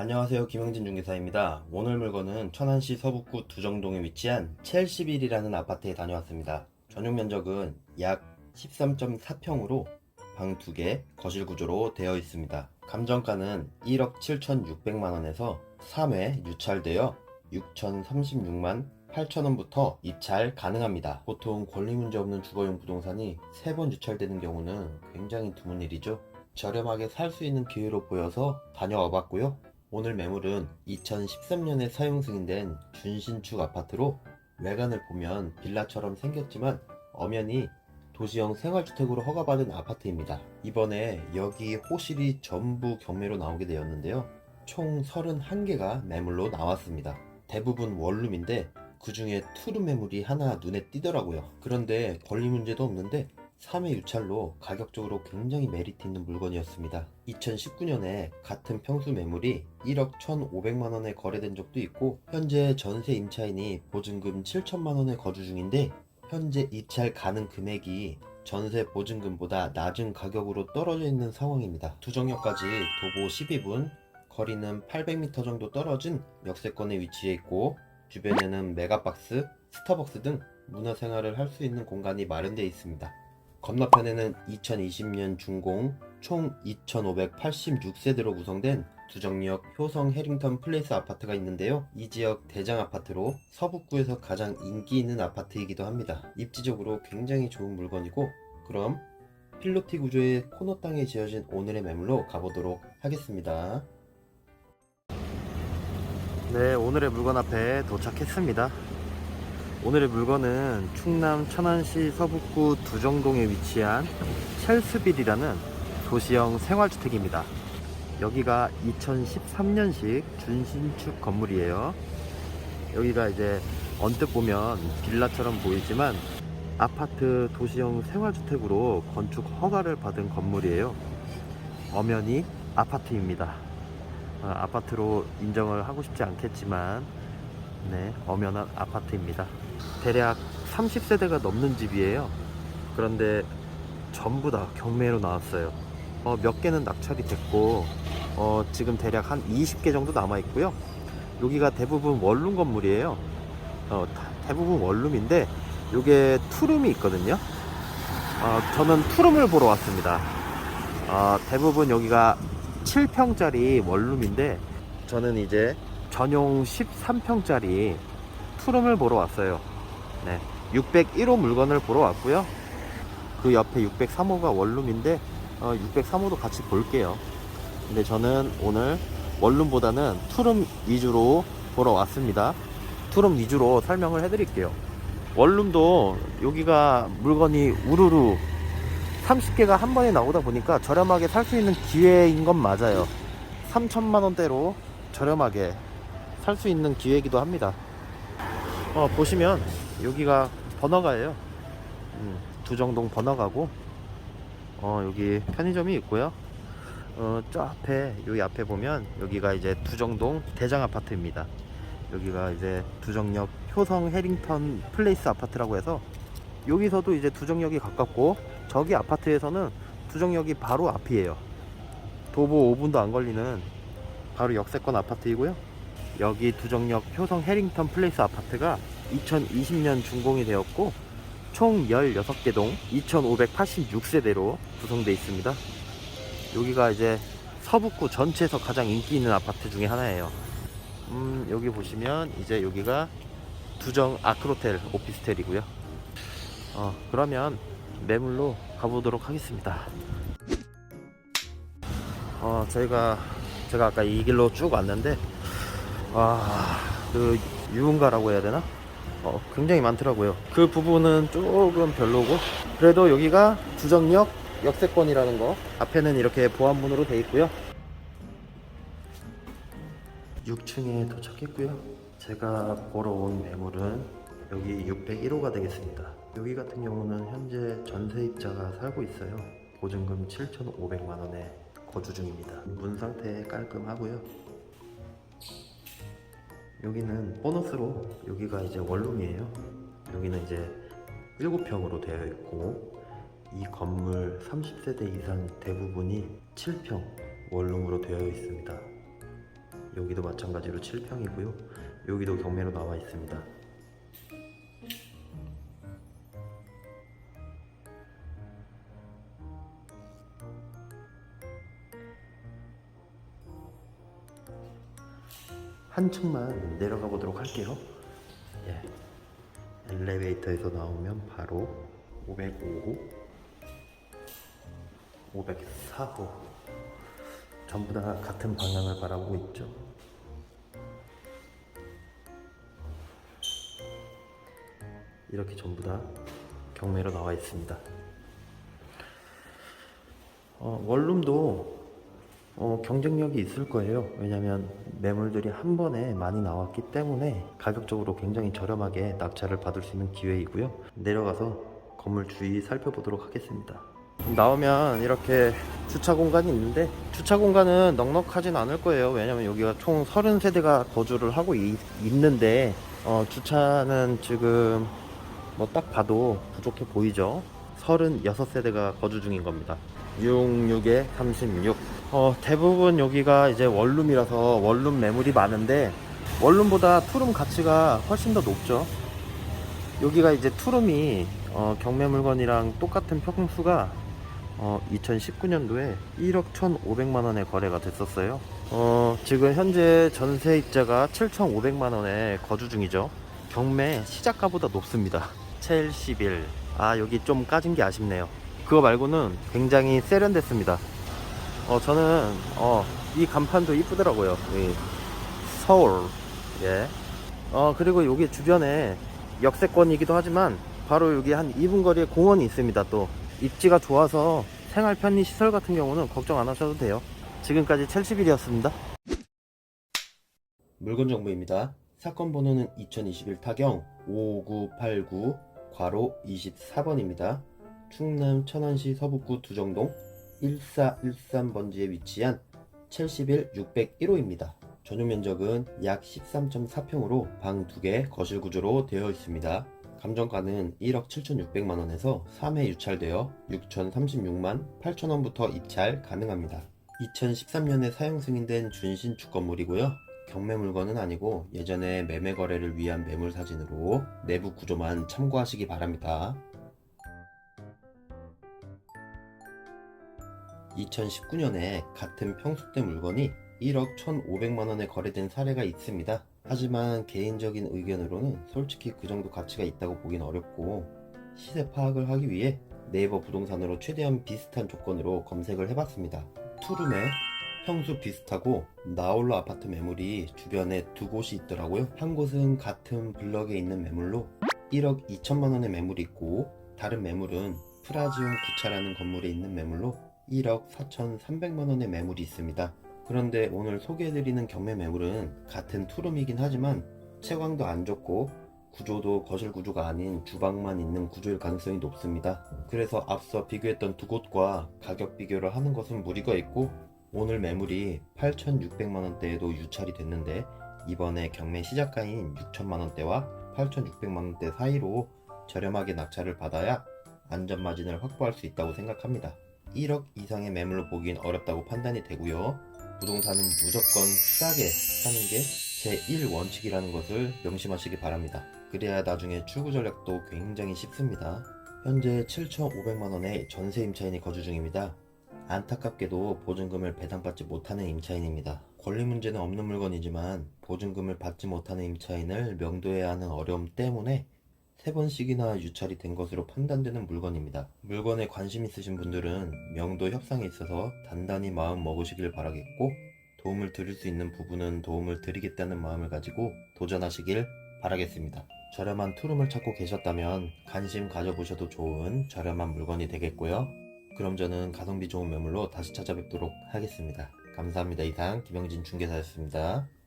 안녕하세요. 김영진 중개사입니다. 오늘 물건은 천안시 서북구 두정동에 위치한 첼시빌이라는 아파트에 다녀왔습니다. 전용 면적은 약 13.4평으로 방 2개, 거실 구조로 되어 있습니다. 감정가는 1억 7,600만 원에서 3회 유찰되어 6,036만 8천원부터 입찰 가능합니다. 보통 권리 문제 없는 주거용 부동산이 3번 유찰되는 경우는 굉장히 드문 일이죠. 저렴하게 살 수 있는 기회로 보여서 다녀와 봤고요. 오늘 매물은 2013년에 사용 승인된 준신축 아파트로 외관을 보면 빌라처럼 생겼지만 엄연히 도시형 생활주택으로 허가받은 아파트입니다. 이번에 여기 호실이 전부 경매로 나오게 되었는데요. 총 31개가 매물로 나왔습니다. 대부분 원룸인데 그 중에 투룸 매물이 하나 눈에 띄더라고요. 그런데 권리 문제도 없는데 3회 유찰로 가격적으로 굉장히 메리트 있는 물건이었습니다. 2019년에 같은 평수 매물이 1억 1,500만 원에 거래된 적도 있고 현재 전세 임차인이 보증금 7천만 원에 거주 중인데 현재 입찰 가능 금액이 전세 보증금보다 낮은 가격으로 떨어져 있는 상황입니다. 두정역까지 도보 12분, 거리는 800m 정도 떨어진 역세권에 위치해 있고 주변에는 메가박스, 스타벅스 등 문화생활을 할 수 있는 공간이 마련되어 있습니다. 건너편에는 2020년 준공 총 2,586세대로 구성된 두정역 효성 해링턴 플레이스 아파트가 있는데요. 이 지역 대장 아파트로 서북구에서 가장 인기 있는 아파트이기도 합니다. 입지적으로 굉장히 좋은 물건이고 그럼 필로티 구조의 코너 땅에 지어진 오늘의 매물로 가보도록 하겠습니다. 네, 오늘의 물건 앞에 도착했습니다. 오늘의 물건은 충남 천안시 서북구 두정동에 위치한 첼스빌이라는 도시형 생활주택입니다. 여기가 2013년식 준신축 건물이에요. 여기가 이제 언뜻 보면 빌라처럼 보이지만 아파트 도시형 생활주택으로 건축 허가를 받은 건물이에요. 엄연히 아파트입니다. 어, 아파트로 인정을 하고 싶지 않겠지만 네, 엄연한 아파트입니다. 대략 30세대가 넘는 집이에요. 그런데 전부 다 경매로 나왔어요. 어, 몇 개는 낙찰이 됐고 어, 지금 대략 한 20개 정도 남아 있고요. 여기가 대부분 원룸 건물이에요. 어, 다- 대부분 원룸인데 요게 투룸이 있거든요. 어, 저는 투룸을 보러 왔습니다. 어, 대부분 여기가 7평짜리 원룸인데 저는 이제 전용 13평짜리 투룸을 보러 왔어요. 네. 601호 물건을 보러 왔고요. 그 옆에 603호가 원룸인데 어, 603호도 같이 볼게요. 근데 저는 오늘 원룸보다는 투룸 위주로 보러 왔습니다. 투룸 위주로 설명을 해드릴게요. 원룸도 여기가 물건이 우르르 30개가 한 번에 나오다 보니까 저렴하게 살 수 있는 기회인 건 맞아요. 3천만 원대로 저렴하게 살 수 있는 기회이기도 합니다. 어, 보시면 여기가 번화가예요. 음, 두정동 번화가고 어, 여기 편의점이 있고요. 어, 저 앞에 여기 앞에 보면 여기가 이제 두정동 대장 아파트입니다. 여기가 이제 두정역 효성 해링턴 플레이스 아파트라고 해서 여기서도 이제 두정역이 가깝고 저기 아파트에서는 두정역이 바로 앞이에요. 도보 5분도 안 걸리는 바로 역세권 아파트이고요. 여기 두정역 효성 해링턴 플레이스 아파트가 2020년 준공이 되었고 총 16개 동 2586세대로 구성되어 있습니다. 여기가 이제 서북구 전체에서 가장 인기 있는 아파트 중에 하나예요. 음, 여기 보시면 이제 여기가 두정 아크로텔 오피스텔이고요. 어, 그러면 매물로 가보도록 하겠습니다. 어, 저희가 제가 아까 이 길로 쭉 왔는데 와, 그 유흥가라고 해야 되나? 어, 굉장히 많더라고요. 그 부분은 조금 별로고 그래도 여기가 두정역 역세권이라는 거 앞에는 이렇게 보안문으로 돼 있고요. 6층에 도착했고요. 제가 보러 온 매물은 여기 601호가 되겠습니다. 여기 같은 경우는 현재 전세입자가 살고 있어요. 보증금 7,500만 원에 거주 중입니다. 문 상태 깔끔하고요. 여기는 보너스로 여기가 이제 원룸이에요. 여기는 이제 7평으로 되어 있고 이 건물 30세대 이상 대부분이 7평 원룸으로 되어 있습니다. 여기도 마찬가지로 7평이고요. 여기도 경매로 나와 있습니다. 한 층만 내려가 보도록 할게요. 예. 엘리베이터에서 나오면 바로 505호, 504호 전부 다 같은 방향을 바라보고 있죠. 이렇게 전부 다 경매로 나와 있습니다. 어, 원룸도 어, 경쟁력이 있을 거예요. 왜냐면 매물들이 한 번에 많이 나왔기 때문에 가격적으로 굉장히 저렴하게 낙찰을 받을 수 있는 기회이고요. 내려가서 건물 주위 살펴보도록 하겠습니다. 나오면 이렇게 주차 공간이 있는데 주차 공간은 넉넉하진 않을 거예요. 왜냐면 여기가 총 30세대가 거주를 하고 있, 있는데 어, 주차는 지금 뭐 딱 봐도 부족해 보이죠. 36세대가 거주 중인 겁니다. 66에 36. 어, 대부분 여기가 이제 원룸이라서 원룸 매물이 많은데 원룸보다 투룸 가치가 훨씬 더 높죠. 여기가 이제 투룸이 어, 경매 물건이랑 똑같은 평수가 어, 2019년도에 1억 1,500만 원에 거래가 됐었어요. 어, 지금 현재 전세 입자가 7,500만 원에 거주 중이죠. 경매 시작가보다 높습니다. 711. 아, 여기 좀 까진 게 아쉽네요. 그거 말고는 굉장히 세련됐습니다. 어, 저는, 어, 이 간판도 이쁘더라고요. 이 서울. 예. 어, 그리고 여기 주변에 역세권이기도 하지만 바로 여기 한 2분 거리에 공원이 있습니다. 또 입지가 좋아서 생활 편의 시설 같은 경우는 걱정 안 하셔도 돼요. 지금까지 첼시빌이었습니다. 물건 정보입니다. 사건 번호는 2021 타경 5989 괄호 24번입니다. 충남 천안시 서북구 두정동 1413번지에 위치한 71 601호입니다. 전용 면적은 약 13.4평으로 방 2개, 거실 구조로 되어 있습니다. 감정가는 1억 7,600만원에서 3회 유찰되어 6,036만 8천원부터 입찰 가능합니다. 2013년에 사용 승인된 준신축 건물이고요. 경매 물건은 아니고 예전에 매매 거래를 위한 매물 사진으로 내부 구조만 참고하시기 바랍니다. 2019년에 같은 평수대 물건이 1억 1,500만원에 거래된 사례가 있습니다. 하지만 개인적인 의견으로는 솔직히 그 정도 가치가 있다고 보긴 어렵고 시세 파악을 하기 위해 네이버 부동산으로 최대한 비슷한 조건으로 검색을 해봤습니다. 투룸에 평수 비슷하고 나홀로 아파트 매물이 주변에 두 곳이 있더라고요. 한 곳은 같은 블럭에 있는 매물로 1억 2천만 원의 매물이 있고 다른 매물은 프라지움 구차라는 건물에 있는 매물로 1억 4,300만 원의 매물이 있습니다. 그런데 오늘 소개해드리는 경매 매물은 같은 투룸이긴 하지만 채광도 안 좋고 구조도 거실 구조가 아닌 주방만 있는 구조일 가능성이 높습니다. 그래서 앞서 비교했던 두 곳과 가격 비교를 하는 것은 무리가 있고 오늘 매물이 8,600만원대에도 유찰이 됐는데 이번에 경매 시작가인 6천만원대와 8,600만원대 사이로 저렴하게 낙찰을 받아야 안전마진을 확보할 수 있다고 생각합니다. 1억 이상의 매물로 보기엔 어렵다고 판단이 되고요. 부동산은 무조건 싸게 사는 게 제1원칙이라는 것을 명심하시기 바랍니다. 그래야 나중에 출구 전략도 굉장히 쉽습니다. 현재 7,500만원의 전세 임차인이 거주 중입니다. 안타깝게도 보증금을 배당받지 못하는 임차인입니다. 권리 문제는 없는 물건이지만 보증금을 받지 못하는 임차인을 명도해야 하는 어려움 때문에 세 번씩이나 유찰이 된 것으로 판단되는 물건입니다. 물건에 관심 있으신 분들은 명도 협상에 있어서 단단히 마음 먹으시길 바라겠고 도움을 드릴 수 있는 부분은 도움을 드리겠다는 마음을 가지고 도전하시길 바라겠습니다. 저렴한 투룸을 찾고 계셨다면 관심 가져보셔도 좋은 저렴한 물건이 되겠고요. 그럼 저는 가성비 좋은 매물로 다시 찾아뵙도록 하겠습니다. 감사합니다. 이상 김영진 중개사였습니다.